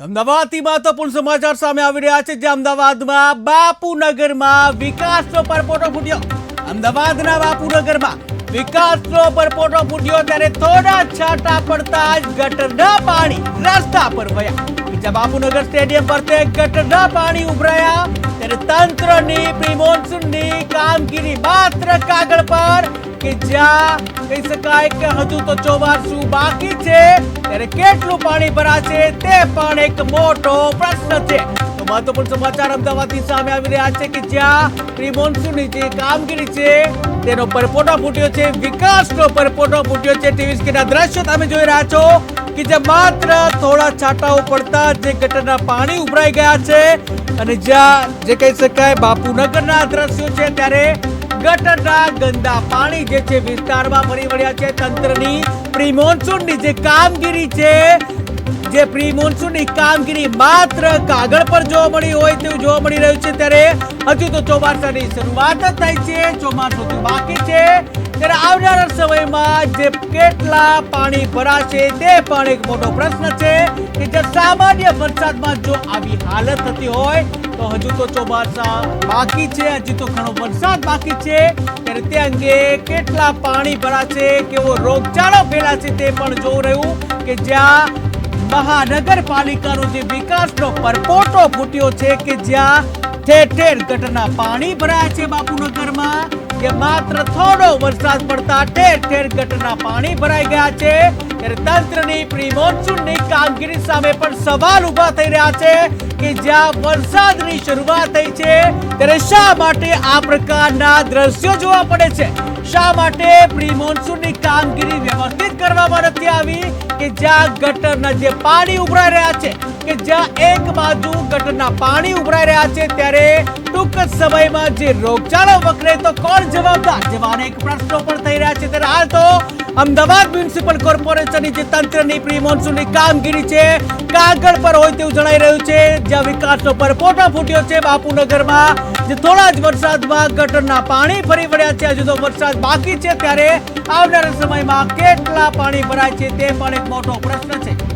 અમદાવાદથી મહત્વપૂર્ણ સમાચાર સામે આવી રહ્યા છે, જે અમદાવાદમાં બાપુનગરમાં વિકાસનો પરપોટો ફૂટ્યો. અમદાવાદના બાપુનગરમાં વિકાસનો પરપોટો ફૂટ્યો ત્યારે થોડા છાંટા પડતા જ ગટરના પાણી રસ્તા પર વયા. બીજા બાપુનગર સ્ટેડિયમ પરથી ગટરના પાણી ઉભરાયા. ત્યારે તંત્રની, પ્રિમોન્સૂનની કામગીરી માત્ર કાગળ પર કે જ્યાં કહી શકાય કે હજુ તો ચોમાસું બાકી છે. ત્યારે કેટલું પાણી ભરાશે તે પણ એક મોટો પ્રશ્ન છે. મહત્વપૂર્ણ સમાચાર અમદાવાદની સામે આવી રહ્યા છે કે જ્યાં પ્રી મોન્સૂનની જે કામગીરી છે, તેનો પરપોટો ફૂટ્યો છે, વિકાસનો પરપોટો ફૂટ્યો છે ટીવી સ્ક્રીનના દ્રશ્યો તમે જોઈ રહ્યા છો કે જે માત્ર થોડા છાંટાઓ પડતા જે ગટરના પાણી ઉભરાઈ ગયા છે અને જ્યાં જે કહી શકાય બાપુનગરના દ્રશ્યો છે, ત્યારે ગટરના ગંદા પાણી જે છે વિસ્તારમાં ફરી વળ્યા છે. તંત્રની પ્રી મોન્સૂનની જે કામગીરી છે, જે પ્રી મોન્સૂનની કામગીરી માત્ર કાગળ પર જોવા મળી હોય તેવું જોવા મળી રહ્યું છે ત્યારે હજુ તો ચોમાસાની શરૂઆત જ થઈ છે, ચોમાસું તો બાકી છે. ત્યારે આવનારા સમયમાં જે કેટલા પાણી ભરાશે તે પણ એક મોટો પ્રશ્ન છે કે જે સામાન્ય વરસાદમાં જો આવી હાલત થતી હોય તો હજુ તો ચોમાસા બાકી છે, હજી તો ઘણો વરસાદ બાકી છે. ત્યારે તે અંગે કેટલા પાણી ભરાશે, કેવો રોગચાળો ફેલાશે તે પણ જોવું રહ્યું કે જ્યાં મહાનગરપાલિકાનો જે વિકાસનો પરપોટો ફૂટ્યો છે કે જ્યાં ઠેર ઠેર ગટરના પાણી ભરાયા છે બાપુનગરમાં, કે માત્ર થોડો વરસાદ પડતા ઠેર ઠેર ગટરના પાણી ભરાઈ ગયા છે. ત્યારે તંત્રની પ્રી મોન્સૂનની કામગીરી સામે પણ સવાલ ઊભા થઈ રહ્યા છે કે જ્યાં વરસાદની શરૂઆત થઈ છે, ત્યારે શા માટે આ પ્રકારના દ્રશ્યો જોવા પડે છે? શા માટે પ્રી મોન્સૂનની કામગીરી વ્યવસ્થિત કરવામાં નથી આવી કે જ્યાં ગટરના જે પાણી ઉભરાઈ રહ્યા છે, કે જ્યાં એક બાજુ ગટરના પાણી ઉભરાઈ રહ્યા છે, ત્યારે ટૂંક જ સમયમાં જે રોગચાળો વકરે તો કોણ જવાબદાર? જેવા અનેક પ્રશ્નો પણ થઈ રહ્યા છે. ત્યારે હાલ તો અમદાવાદ મ્યુનિસિપલ કોર્પોરેશનની જે તંત્રની પ્રી મોન્સૂનની કામગીરી છે, કાગળ પર હોય તેવું જણાઈ રહ્યું છે, જ્યાં વિકાસનો પરપોટો ફૂટ્યો છે બાપુનગરમાં, જે થોડા જ વરસાદમાં ગટરના પાણી ફરી વળ્યા છે. હજુ તો વરસાદ બાકી છે, ત્યારે આવનારા સમયમાં કેટલા પાણી ભરાય છે તે પણ એક મોટો પ્રશ્ન છે.